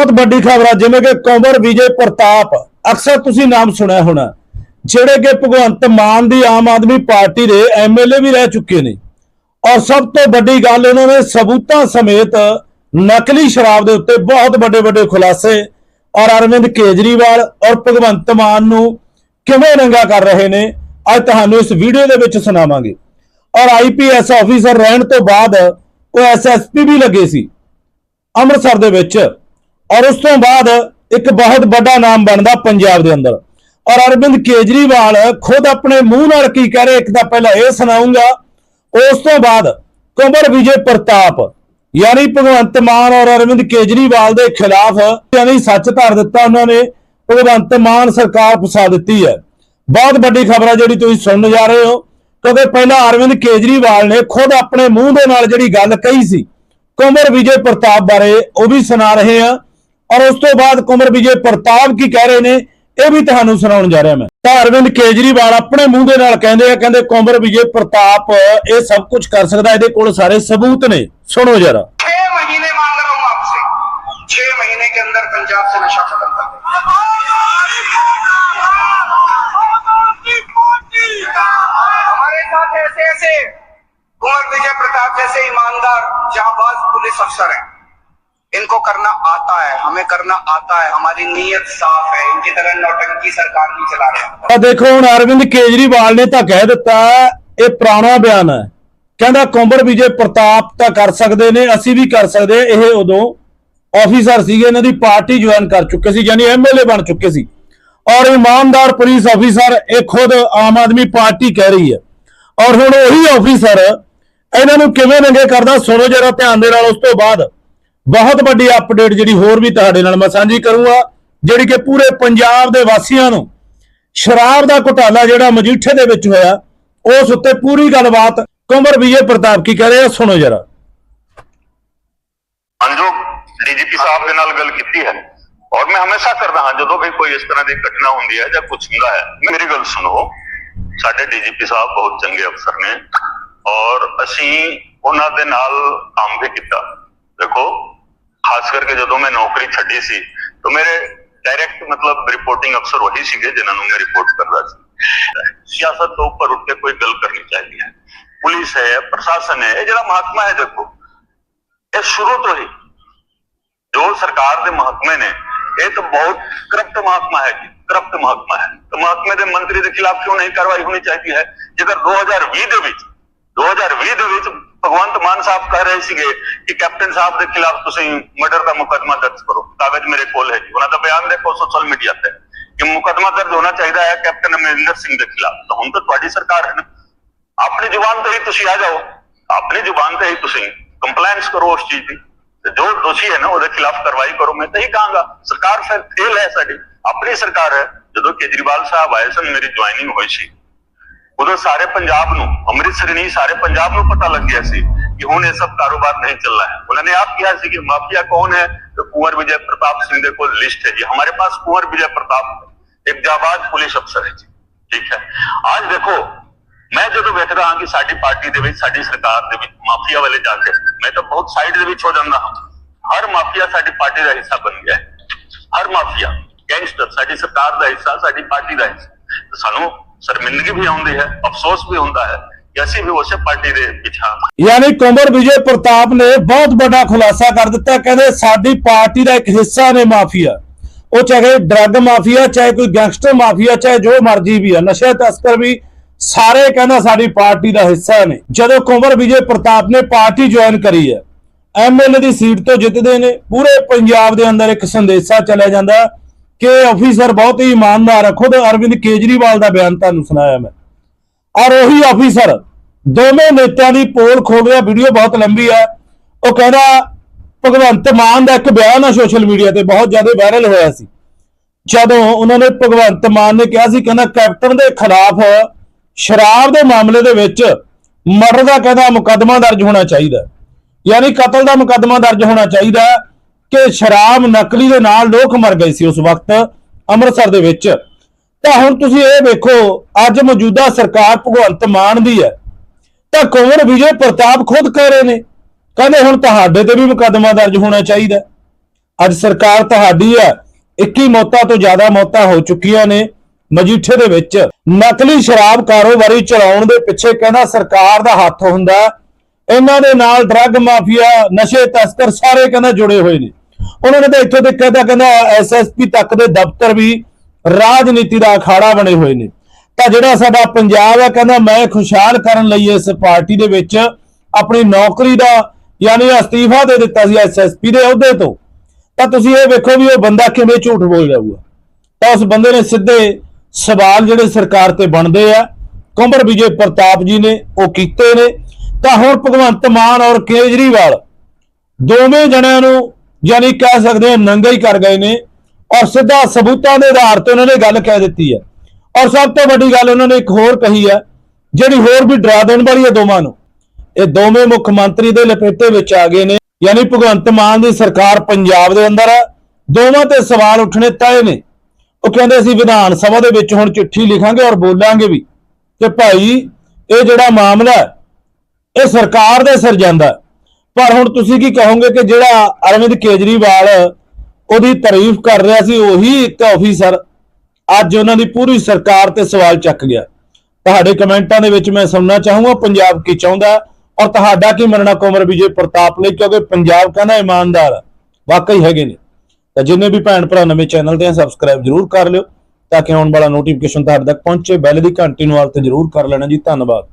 ਬਹੁਤ ਵੱਡੀ ਖਬਰ ਆ, ਜਿਵੇਂ ਕਿ ਕੰਵਰ ਵਿਜੇ ਪ੍ਰਤਾਪ, ਅਕਸਰ ਤੁਸੀਂ ਨਾਮ ਸੁਣਿਆ ਹੋਣਾ, ਜਿਹੜੇ ਕਿ ਭਗਵੰਤ ਮਾਨ ਦੀ ਆਮ ਆਦਮੀ ਪਾਰਟੀ ਦੇ ਐਮਐਲਏ ਵੀ ਰਹਿ ਚੁੱਕੇ ਨੇ। ਔਰ ਸਭ ਤੋਂ ਵੱਡੀ ਗੱਲ ਉਹਨਾਂ ਨੇ ਸਬੂਤਾਂ ਸਮੇਤ ਨਕਲੀ ਸ਼ਰਾਬ ਦੇ ਉੱਤੇ ਬਹੁਤ ਵੱਡੇ ਵੱਡੇ ਖੁਲਾਸੇ, ਔਰ ਅਰਵਿੰਦ ਕੇਜਰੀਵਾਲ ਔਰ ਭਗਵੰਤ ਮਾਨ ਨੂੰ ਕਿਵੇਂ ਰੰਗਾ ਕਰ ਰਹੇ ਨੇ, ਅੱਜ ਤੁਹਾਨੂੰ ਇਸ ਵੀਡੀਓ ਦੇ ਵਿੱਚ ਸੁਣਾਵਾਂਗੇ। ਔਰ ਆਈਪੀਐਸ ਆਫੀਸਰ ਰਹਿਣ ਤੋਂ ਬਾਅਦ ਉਹ ਐਸਐਸਪੀ ਵੀ ਲੱਗੇ ਸੀ। ਅੰਮ੍ਰਿਤਸਰ ਦੇ ਵਿੱਚ ਔਰ ਉਸ ਤੋਂ ਬਾਅਦ ਇੱਕ ਬਹੁਤ ਵੱਡਾ ਨਾਮ ਬਣਦਾ ਪੰਜਾਬ ਦੇ ਅੰਦਰ। ਔਰ ਅਰਵਿੰਦ ਕੇਜਰੀਵਾਲ ਖੁਦ ਆਪਣੇ ਮੂੰਹ ਨਾਲ ਕੀ ਕਹਿ ਰਹੇ, ਇੱਕ ਤਾਂ ਪਹਿਲਾਂ ਇਹ ਸੁਣਾਉਂਗਾ, ਉਸ ਤੋਂ ਬਾਅਦ ਕੁੰਵਰ ਵਿਜੇ ਪ੍ਰਤਾਪ, ਯਾਨੀ ਭਗਵੰਤ ਮਾਨ ਔਰ ਅਰਵਿੰਦ ਕੇਜਰੀਵਾਲ ਦੇ ਖਿਲਾਫ ਯਾਨੀ ਸੱਚ ਧਾਰ ਦਿੱਤਾ ਉਹਨਾਂ ਨੇ, ਭਗਵੰਤ ਮਾਨ ਸਰਕਾਰ ਫਸਾ ਦਿੱਤੀ ਹੈ। ਬਹੁਤ ਵੱਡੀ ਖਬਰ ਹੈ ਜਿਹੜੀ ਤੁਸੀਂ ਸੁਣਨ ਜਾ ਰਹੇ ਹੋ, ਕਿਉਂਕਿ ਪਹਿਲਾਂ ਅਰਵਿੰਦ ਕੇਜਰੀਵਾਲ ਨੇ ਖੁਦ ਆਪਣੇ ਮੂੰਹ ਦੇ ਨਾਲ ਜਿਹੜੀ ਗੱਲ ਕਹੀ ਸੀ, ਕੁੰਵਰ ਵਿਜੇ ਪ੍ਰਤਾਪ ਬਾਰੇ ਉਹ ਵੀ ਸੁਣਾ ਰਹੇ ਆ ਔਰ ਉਸ ਤੋਂ ਬਾਅਦ ਕੁਮਰ ਵਿਜੇ ਪ੍ਰਤਾਪ ਕੀ ਕਹਿ ਰਹੇ ਨੇ ਇਹ ਵੀ ਤੁਹਾਨੂੰ ਸੁਣਾਉਣ ਜਾ ਰਿਹਾ ਮੈਂ ਤਾਂ ਅਰਵਿੰਦ ਕੇਜਰੀਵਾਲ ਆਪਣੇ ਮੂੰਹ ਦੇ ਨਾਲ ਕਹਿੰਦੇ ਆ ਕਹਿੰਦੇ ਕੁਮਰ ਵਿਜੇ ਪ੍ਰਤਾਪ ਇਹ ਸਭ ਕੁਝ ਕਰ ਸਕਦਾ ਇਹਦੇ ਕੋਲ ਸਾਰੇ ਸਬੂਤ ਨੇ ਸੁਣੋ ਜਰਾ छह महीने मांग रहा हूं आपसे छह महीने के अंदर पंजाब से नशा खत्म कर दें हमारे साथ ऐसे ऐसे कुंवर विजय प्रताप जैसे ईमानदार जाबाज पुलिस अफसर हैं इनको करना आता है हमें करना आता है हमारी नीयत साफ है इनकी तरह नौटंकी सरकार नहीं चला रहे हम ਆ ਦੇਖੋ ਹੁਣ ਅਰਵਿੰਦ ਕੇਜਰੀਵਾਲ ਨੇ ਤਾਂ ਕਹਿ ਦਿੱਤਾ ਇਹ ਪੁਰਾਣਾ ਬਿਆਨ ਹੈ ਕਹਿੰਦਾ ਕੁੰਬਰ ਵਿਜੇ ਪ੍ਰਤਾਪ ਤਾਂ ਕਰ ਸਕਦੇ ਨੇ ਅਸੀਂ ਵੀ ਕਰ ਸਕਦੇ ਹਾਂ। ਇਹ ਉਦੋਂ ਆਫੀਸਰ ਸੀਗੇ ਇਹਨਾਂ ਦੀ ਪਾਰਟੀ ਜੁਆਇਨ ਕਰ ਚੁੱਕੇ ਸੀ ਯਾਨੀ ਐਮਐਲਏ ਬਣ ਚੁੱਕੇ ਸੀ ਔਰ ਇਮਾਨਦਾਰ ਪੁਲਿਸ ਆਫੀਸਰ ਇਹ ਖੁਦ ਆਮ ਆਦਮੀ ਪਾਰਟੀ ਕਹਿ ਰਹੀ ਹੈ ਔਰ ਹੁਣ ਉਹੀ ਆਫੀਸਰ ਇਹਨਾਂ ਨੂੰ ਕਿਵੇਂ ਨੰਗੇ ਕਰਦਾ ਸੁਣੋ ਜਰਾ ਧਿਆਨ ਦੇ ਨਾਲ ਉਸ ਤੋਂ ਬਾਅਦ ਬਹੁਤ ਵੱਡੀ ਅਪਡੇਟ ਜਿਹੜੀ ਹੋਰ ਵੀ ਤੁਹਾਡੇ ਨਾਲ ਮੈਂ ਸਾਂਝੀ ਕਰੂੰਗਾ, ਜਿਹੜੀ ਕਿ ਪੂਰੇ ਪੰਜਾਬ ਦੇ ਵਾਸੀਆਂ ਨੂੰ ਸ਼ਰਾਬ ਦਾ ਘੁਟਾਲਾ ਜਿਹੜਾ ਮਜੀਠੇ ਦੇ ਵਿੱਚ ਹੋਇਆ, ਉਸ ਉੱਤੇ ਪੂਰੀ ਗੱਲਬਾਤ ਕੁੰਵਰ ਵਿਜੇ ਪ੍ਰਤਾਪ ਕੀ ਕਹਿ ਰਹੇ ਆ, ਸੁਣੋ ਜਰਾ। ਅਨਜੋਗ ਡੀਜੀਪੀ ਸਾਹਿਬ ਦੇ ਨਾਲ ਗੱਲ ਕੀਤੀ ਹੈ। ਔਰ ਮੈਂ ਹਮੇਸ਼ਾ ਕਰਦਾ ਹਾਂ, ਜਦੋਂ ਵੀ ਕੋਈ ਇਸ ਤਰ੍ਹਾਂ ਦੀ ਘਟਨਾ ਹੁੰਦੀ ਹੈ ਜਾਂ ਕੁਝ ਹੁੰਦਾ ਹੈ, ਮੇਰੀ ਗੱਲ ਸੁਣੋ। ਸਾਡੇ ਡੀਜੀਪੀ ਸਾਹਿਬ ਬਹੁਤ ਚੰਗੇ ਅਫਸਰ ਨੇ। ਔਰ ਅਸੀਂ ਉਹਨਾਂ ਦੇ ਨਾਲ ਕੰਮ ਵੀ ਕੀਤਾ। ਦੇਖੋ ਖਾਸ ਕਰਕੇ ਜਦੋਂ ਮੈਂ ਨੌਕਰੀ ਛੱਡੀ ਸੀ ਤਾਂ ਮੇਰੇ ਡਾਇਰੈਕਟ ਮਤਲਬ ਰਿਪੋਰਟਿੰਗ ਅਫਸਰ ਉਹੀ ਸੀਗੇ ਜਿਨ੍ਹਾਂ ਨੂੰ ਮੈਂ ਰਿਪੋਰਟ ਕਰਦਾ ਸੀ ਸਿਆਸਤ ਤੋਂ ਉੱਪਰ ਉੱਠ ਕੇ ਕੋਈ ਗੱਲ ਕਰਨੀ ਚਾਹੀਦੀ ਹੈ ਪੁਲਿਸ ਹੈ ਪ੍ਰਸ਼ਾਸਨ ਹੈ ਇਹ ਜਿਹੜਾ ਮਹਾਤਮਾ ਹੈ ਦੇਖੋ ਇਹ ਸ਼ੁਰੂ ਤੋਂ ਹੀ ਜੋ ਸਰਕਾਰ ਦੇ ਮਹਕਮੇ ਨੇ ਇਹ ਤਾਂ ਬਹੁਤ ਕਰਪਟ ਮਹਕਮਾ ਹੈ ਜੀ ਕਰਪਟ ਮਹਕਮਾ ਹੈ ਤਾਂ ਮਹਕਮੇ ਦੇ ਮੰਤਰੀ ਦੇ ਖਿਲਾਫ ਕਿਉਂ ਨਹੀਂ ਕਾਰਵਾਈ ਹੋਣੀ ਚਾਹੀਦੀ ਹੈ ਜੇਕਰ 2020 ਦੇ ਵਿੱਚ 2020 ਦੇ ਵਿੱਚ ਭਗਵੰਤ ਮਾਨ ਸਾਹਿਬ ਕਹਿ ਰਹੇ ਸੀਗੇ ਕਿ ਕੈਪਟਨ ਸਾਹਿਬ ਦੇ ਖਿਲਾਫ ਤੁਸੀਂ ਮਰਡਰ ਦਾ ਮੁਕੱਦਮਾ ਦਰਜ ਕਰੋ। ਕਾਗਜ਼ ਮੇਰੇ ਕੋਲ ਹੈ ਜੀ। ਉਹਨਾਂ ਦਾ ਬਿਆਨ ਦੇਖੋ ਸੋਸ਼ਲ ਮੀਡੀਆ ਤੇ। ਕਿ ਮੁਕੱਦਮਾ ਦਰਜ ਹੋਣਾ ਚਾਹੀਦਾ ਹੈ ਕੈਪਟਨ ਅਮਰਿੰਦਰ ਸਿੰਘ ਦੇ ਖਿਲਾਫ। ਤਾਂ ਹੁਣ ਤਾਂ ਤੁਹਾਡੀ ਸਰਕਾਰ ਹੈ ਨਾ। ਆਪਣੀ ਜ਼ੁਬਾਨ ਤੇ ਹੀ ਤੁਸੀਂ ਆ ਜਾਓ। ਆਪਣੀ ਜ਼ੁਬਾਨ ਤੇ ਹੀ ਤੁਸੀਂ ਕੰਪਲਾਈਂਸ ਕਰੋ ਉਸ ਚੀਜ਼ ਦੀ। ਤੇ ਜੋ ਦੋਸ਼ੀ ਹੈ ਨਾ, ਉਹਦੇ ਖਿਲਾਫ ਕਾਰਵਾਈ ਕਰੋ। ਮੈਂ ਤਾਂ ਹੀ ਕਹਾਂਗਾ, ਸਰਕਾਰ ਫਿਰ ਫੇਲ ਹੈ ਸਾਡੀ। ਆਪਣੀ ਸਰਕਾਰ ਹੈ। ਜਦੋਂ ਕੇਜਰੀਵਾਲ ਸਾਹਿਬ ਆਏ ਸਨ, ਮੇਰੀ ਜੁਆਇਨਿੰਗ ਹੋਈ ਸੀ। ਉਦੋਂ ਸਾਰੇ ਪੰਜਾਬ ਨੂੰ, ਅੰਮ੍ਰਿਤਸਰ ਨਹੀਂ, ਸਾਰੇ ਪੰਜਾਬ ਨੂੰ ਪਤਾ ਲੱਗ ਗਿਆ ਸੀ उन्होंने सब कारोबार नहीं चल रहा है। उन्होंने आप किया कि माफिया कौन है? तो कुंवर विजय प्रताप सिंधे को लिस्ट है जी। हमारे पास कुंवर विजय प्रताप एक जाबाज पुलिस अफसर है जी। ठीक है? आज देखो, मैं जो तो बैठ रहा हाँ कि पार्टी दे साड़ी सरकार दे माफिया वाले जाके। मैं तो बहुत साइड दे हो जाता हाँ हर माफिया सा पार्टी का हिस्सा बन गया है। हर माफिया गैंगस्टर सरकार का हिस्सा, साड़ी पार्टी का हिस्सा। तो सानू शर्मिंदगी भी आती है, अफसोस भी होंगे है। ਕਿ ਅਸੀਂ ਵੀ ਉਸੇ ਪਾਰਟੀ ਦੇ ਪਿੱਛਾ ਯਾਨੀ ਕੁੰਵਰ ਵਿਜੇ ਪ੍ਰਤਾਪ ਨੇ ਬਹੁਤ ਵੱਡਾ ਖੁਲਾਸਾ ਕਰ ਦਿੱਤਾ, ਕਹਿੰਦੇ ਸਾਡੀ ਪਾਰਟੀ ਦਾ ਇੱਕ ਹਿੱਸਾ ਨੇ ਮਾਫੀਆ। ਉਹ ਚਾਹੇ ਡਰੱਗ ਮਾਫੀਆ, ਚਾਹੇ ਕੋਈ ਗੈਂਗਸਟਰ ਮਾਫੀਆ, ਚਾਹੇ ਜੋ ਮਰਜ਼ੀ ਵੀ ਆ ਨਸ਼ਾ ਤਸਕਰ ਵੀ ਸਾਰੇ ਕਹਿੰਦਾ ਸਾਡੀ ਪਾਰਟੀ ਦਾ ਹਿੱਸਾ ਨੇ। ਜਦੋਂ ਕੁੰਵਰ ਵਿਜੇ ਪ੍ਰਤਾਪ ਨੇ ਪਾਰਟੀ ਜੁਆਇਨ ਕਰੀ ਹੈ ਐਮਐਲਏ ਦੀ ਸੀਟ ਤੋਂ ਜਿੱਤਦੇ ਨੇ, ਪੂਰੇ ਪੰਜਾਬ ਦੇ ਅੰਦਰ ਇੱਕ ਸੰਦੇਸ਼ਾ ਚੱਲਿਆ ਜਾਂਦਾ ਕਿ ਅਫੀਸਰ ਬਹੁਤ ਹੀ ਇਮਾਨਦਾਰ ਹੈ ਖੁਦ ਅਰਵਿੰਦ ਕੇਜਰੀਵਾਲ ਦਾ ਬਿਆਨ ਤੁਹਾਨੂੰ ਸੁਣਾਇਆ ਮੈਂ। ਔਰ ਉਹੀ ਅਫੀਸਰ ਦੋਵੇਂ ਨੇਤਾਆਂ ਦੀ ਪੋਲ ਖੋਲ ਰਿਹਾ ਵੀਡੀਓ ਬਹੁਤ ਲੰਬੀ ਹੈ। ਉਹ ਕਹਿੰਦਾ, ਭਗਵੰਤ ਮਾਨ ਦਾ ਇੱਕ ਬਿਆਨ ਆ ਸੋਸ਼ਲ ਮੀਡੀਆ ਤੇ, ਬਹੁਤ ਜ਼ਿਆਦਾ ਵਾਇਰਲ ਹੋਇਆ ਸੀ। ਜਦੋਂ ਉਹਨਾਂ ਨੇ ਭਗਵੰਤ ਮਾਨ ਨੇ ਕਿਹਾ ਸੀ, ਕਹਿੰਦਾ ਕੈਪਟਨ ਦੇ ਖਿਲਾਫ ਸ਼ਰਾਬ ਦੇ ਮਾਮਲੇ ਦੇ ਵਿੱਚ ਮਰਡਰ ਦਾ ਕਹਿੰਦਾ ਮੁਕੱਦਮਾ ਦਰਜ ਹੋਣਾ ਚਾਹੀਦਾ। ਯਾਨੀ ਕਤਲ ਦਾ ਮੁਕੱਦਮਾ ਦਰਜ ਹੋਣਾ ਚਾਹੀਦਾ ਕਿ ਸ਼ਰਾਬ ਨਕਲੀ ਦੇ ਨਾਲ ਲੋਕ ਮਰ ਗਏ ਸੀ ਉਸ ਵਕਤ ਅੰਮ੍ਰਿਤਸਰ ਦੇ ਵਿੱਚ। ਤਾਂ ਹੁਣ ਤੁਸੀਂ ਇਹ ਵੇਖੋ, ਅੱਜ ਮੌਜੂਦਾ ਸਰਕਾਰ ਭਗਵੰਤ ਮਾਨ ਦੀ ਹੈ, ਤਾਂ ਕੌਣ ਵਿਜੇ ਪ੍ਰਤਾਪ ਖੁਦ ਕਹਿ ਰਹੇ ਨੇ? ਕਹਿੰਦੇ ਹੁਣ ਤੁਹਾਡੇ ਤੇ ਵੀ ਮੁਕੱਦਮਾ ਦਰਜ ਹੋਣਾ ਚਾਹੀਦਾ ਅੱਜ ਸਰਕਾਰ ਤੁਹਾਡੀ ਹੈ 21 ਮੌਤਾਂ ਤੋਂ ਜ਼ਿਆਦਾ ਮੌਤਾਂ ਹੋ ਚੁੱਕੀਆਂ ਨੇ, ਮਜੀਠੇ ਦੇ ਵਿੱਚ। ਨਕਲੀ ਸ਼ਰਾਬ ਕਾਰੋਬਾਰੀ ਚਲਾਉਣ ਦੇ ਪਿੱਛੇ ਕਹਿੰਦਾ ਸਰਕਾਰ ਦਾ ਹੱਥ ਹੁੰਦਾ ਇਹਨਾਂ ਦੇ ਨਾਲ ਡਰੱਗ ਮਾਫੀਆ, ਨਸ਼ੇ, ਤਸਕਰ ਸਾਰੇ ਕਹਿੰਦਾ ਜੁੜੇ ਹੋਏ ਨੇ। ਉਹਨਾਂ ਨੇ ਤਾਂ ਇੱਥੋਂ ਤੱਕ ਕਹਿੰਦਾ ਕਹਿੰਦਾ ਐਸਐਸਪੀ ਤੱਕ ਦੇ ਦਫ਼ਤਰ ਵੀ ਰਾਜਨੀਤੀ ਦਾ ਅਖਾੜਾ ਬਣੇ ਹੋਏ ਨੇ। ਤਾਂ ਜਿਹੜਾ ਸਾਡਾ ਪੰਜਾਬ ਹੈ, ਕਹਿੰਦਾ ਮੈਂ ਖੁਸ਼ਹਾਲ ਕਰਨ ਲਈ ਇਸ ਪਾਰਟੀ ਦੇ ਵਿੱਚ ਆਪਣੀ ਨੌਕਰੀ ਦਾ ਯਾਨੀ ਅਸਤੀਫਾ ਦੇ ਦਿੱਤਾ ਸੀ ਐਸਐਸਪੀ ਦੇ ਅਹੁਦੇ ਤੋਂ। ਤਾਂ ਤੁਸੀਂ ਇਹ ਵੇਖੋ ਵੀ ਉਹ ਬੰਦਾ ਕਿਵੇਂ ਝੂਠ ਬੋਲ ਜਾਊਗਾ ਤਾਂ ਉਸ ਬੰਦੇ ਨੇ ਸਿੱਧੇ ਸਵਾਲ ਜਿਹੜੇ ਸਰਕਾਰ ਤੇ ਬਣਦੇ ਆ ਕੁੰਬਰ ਵਿਜੇ ਪ੍ਰਤਾਪ ਜੀ ਨੇ ਉਹ ਕੀਤੇ ਨੇ। ਤਾਂ ਹੁਣ ਭਗਵੰਤ ਮਾਨ ਔਰ ਕੇਜਰੀਵਾਲ ਦੋਵੇਂ ਜਣਿਆਂ ਨੂੰ ਯਾਨੀ ਕਹਿ ਸਕਦੇ ਹਾਂ ਨੰਗਾ ਹੀ ਕਰ ਗਏ ਨੇ। ਔਰ ਸਿੱਧਾ ਸਬੂਤਾਂ ਦੇ ਆਧਾਰ ਤੇ ਉਹਨਾਂ ਨੇ ਗੱਲ ਕਹਿ ਦਿੱਤੀ ਹੈ। ਔਰ ਸਭ ਤੋਂ ਵੱਡੀ ਗੱਲ ਉਹਨਾਂ ਨੇ ਇੱਕ ਹੋਰ ਕਹੀ ਹੈ, ਜਿਹੜੀ ਹੋਰ ਵੀ ਡਰਾ ਦੇਣ ਵਾਲੀ ਹੈ ਦੋਵਾਂ ਨੂੰ। ਇਹ ਦੋਵੇਂ ਮੁੱਖ ਮੰਤਰੀ ਦੇ ਲਪੇਟੇ ਵਿੱਚ ਆ ਗਏ ਨੇ, ਯਾਨੀ ਭਗਵੰਤ ਮਾਨ ਦੀ ਸਰਕਾਰ ਪੰਜਾਬ ਦੇ ਅੰਦਰ ਹੈ। ਦੋਵਾਂ ਤੇ ਸਵਾਲ ਉੱਠਣੇ ਤਏ ਨੇ। ਉਹ ਕਹਿੰਦੇ ਅਸੀਂ ਵਿਧਾਨ ਸਭਾ ਦੇ ਵਿੱਚ ਹੁਣ ਚਿੱਠੀ ਲਿਖਾਂਗੇ ਔਰ ਬੋਲਾਂਗੇ ਵੀ। ਕਿ ਭਾਈ, ਇਹ ਜਿਹੜਾ ਮਾਮਲਾ ਇਹ ਸਰਕਾਰ ਦੇ ਸਿਰ ਜਾਂਦਾ ਪਰ ਹੁਣ ਤੁਸੀਂ ਕੀ ਕਹੋਗੇ ਕਿ ਜਿਹੜਾ ਅਰਵਿੰਦ ਕੇਜਰੀਵਾਲ ਉਹਦੀ ਤਾਰੀਫ ਕਰ ਰਿਹਾ ਸੀ, ਉਹੀ ਇੱਕ ਅਫੀਸਰ ਅੱਜ ਉਹਨਾਂ ਦੀ ਪੂਰੀ ਸਰਕਾਰ ਤੇ ਸਵਾਲ ਚੱਕ ਗਿਆ। ਤੁਹਾਡੇ ਕਮੈਂਟਾਂ ਦੇ ਵਿੱਚ ਮੈਂ ਸੁਣਨਾ ਚਾਹੂੰਗਾ, ਪੰਜਾਬ ਕੀ ਚਾਹੁੰਦਾ ਔਰ ਤੁਹਾਡਾ ਕੀ ਮੰਨਣਾ ਕੁਮਰ ਵਿਜੇ ਪ੍ਰਤਾਪ ਲਈ, ਕਿਉਂਕਿ ਪੰਜਾਬ ਕਹਿੰਦਾ ਇਮਾਨਦਾਰ ਵਾਕਈ ਹੈਗੇ ਨੇ। ਤਾਂ ਜਿੰਨੇ ਵੀ ਭੈਣ ਭਰਾ ਨਵੇਂ ਚੈਨਲ ਤੇ ਆ ਸਬਸਕ੍ਰਾਈਬ ਜਰੂਰ ਕਰ ਲਿਓ, ਤਾਂ ਕਿ ਆਉਣ ਵਾਲਾ ਨੋਟੀਫਿਕੇਸ਼ਨ ਤੁਹਾਡੇ ਤੱਕ ਪਹੁੰਚੇ, ਬੈਲ ਦੀ ਘੰਟੀ ਨੂੰ ਆਲ ਤੇ ਜਰੂਰ ਕਰ ਲੈਣਾ ਜੀ। ਧੰਨਵਾਦ।